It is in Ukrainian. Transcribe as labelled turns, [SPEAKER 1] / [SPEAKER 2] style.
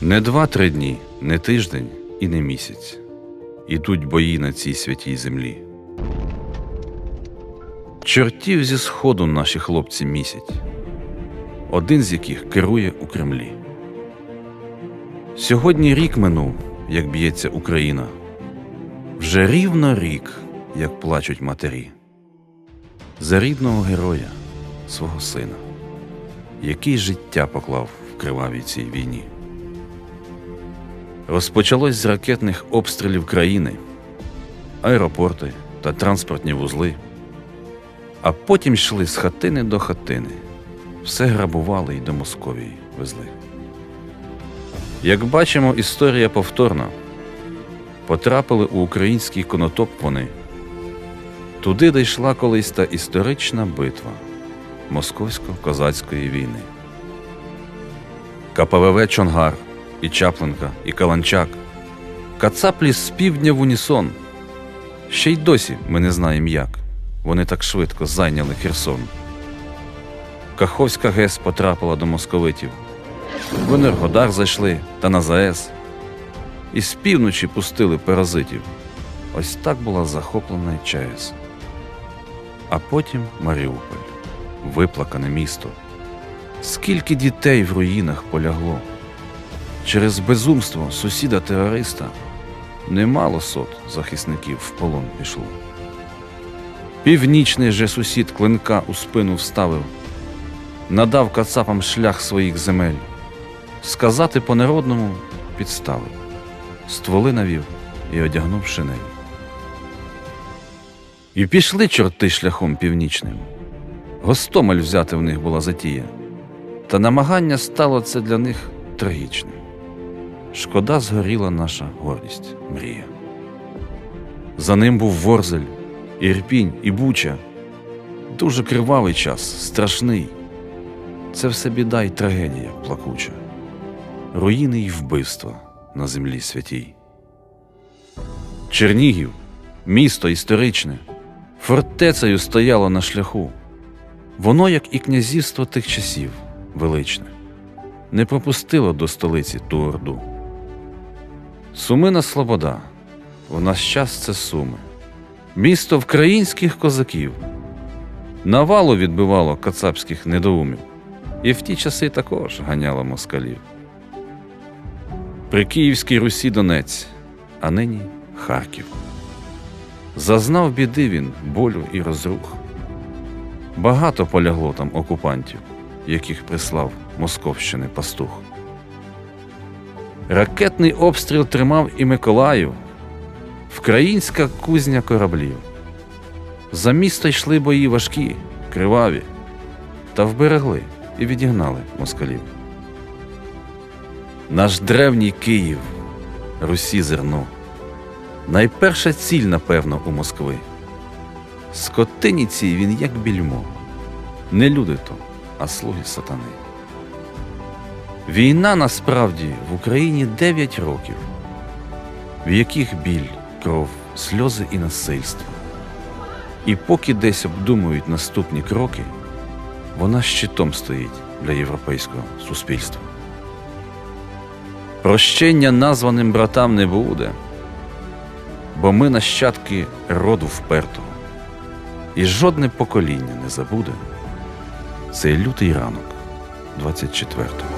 [SPEAKER 1] Не два-три дні, не тиждень і не місяць. Ідуть бої на цій святій землі. Чортів зі сходу наші хлопці місять, один з яких керує у Кремлі. Сьогодні рік минув, як б'ється Україна. Вже рівно рік, як плачуть матері. За рідного героя, свого сина, який життя поклав в кривавій цій війні. Розпочалось з ракетних обстрілів країни, аеропорти та транспортні вузли, а потім йшли з хатини до хатини, все грабували й до Московії везли. Як бачимо, історія повторна. Потрапили у український конотоп вони. Туди дійшла колись та історична битва московсько-козацької війни. КПВВ Чонгар, і Чапленка, і Каланчак. Кацаплі з півдня в унісон. Ще й досі ми не знаємо як. Вони так швидко зайняли Херсон. Каховська ГЕС потрапила до московитів. В Енергодар зайшли та на ЗАЕС. І з півночі пустили паразитів. Ось так була захоплена й ЧАЕС. А потім Маріуполь, виплакане місто. Скільки дітей в руїнах полягло. Через безумство сусіда-терориста немало сот захисників в полон пішло. Північний же сусід клинка у спину вставив, надав кацапам шлях своїх земель, сказати по-народному підставив, стволи навів і одягнув шинель. І пішли чорти шляхом північним. Гостомель взяти в них була затія, та намагання стало це для них трагічним. Шкода згоріла наша гордість, мрія. За ним був Ворзель, Ірпінь і Буча. Дуже кривавий час, страшний. Це все біда й трагедія плакуча, руїни й вбивства на землі святій. Чернігів, місто історичне, фортецею стояло на шляху. Воно, як і князівство тих часів, величне, не пропустило до столиці ту орду. Сумина Слобода, в наш час це Суми, місто вкраїнських козаків. Навалу відбивало кацапських недоумів, і в ті часи також ганяло москалів. При Київській Русі Донець, а нині Харків. Зазнав біди він, болю і розрух. Багато полягло там окупантів, яких прислав Московщини пастух. Ракетний обстріл тримав і Миколаїв, вкраїнська кузня кораблів. За місто йшли бої важкі, криваві, та вберегли і відігнали москалів. Наш древній Київ, Русі зерно, найперша ціль, напевно, у Москви. Скотині цій він як більмо, не люди то, а слуги сатани. Війна насправді в Україні 9 років, в яких біль, кров, сльози і насильство. І поки десь обдумують наступні кроки, вона щитом стоїть для європейського суспільства. Прощення названим братам не буде, бо ми нащадки роду впертого, і жодне покоління не забуде цей лютий ранок 24-го.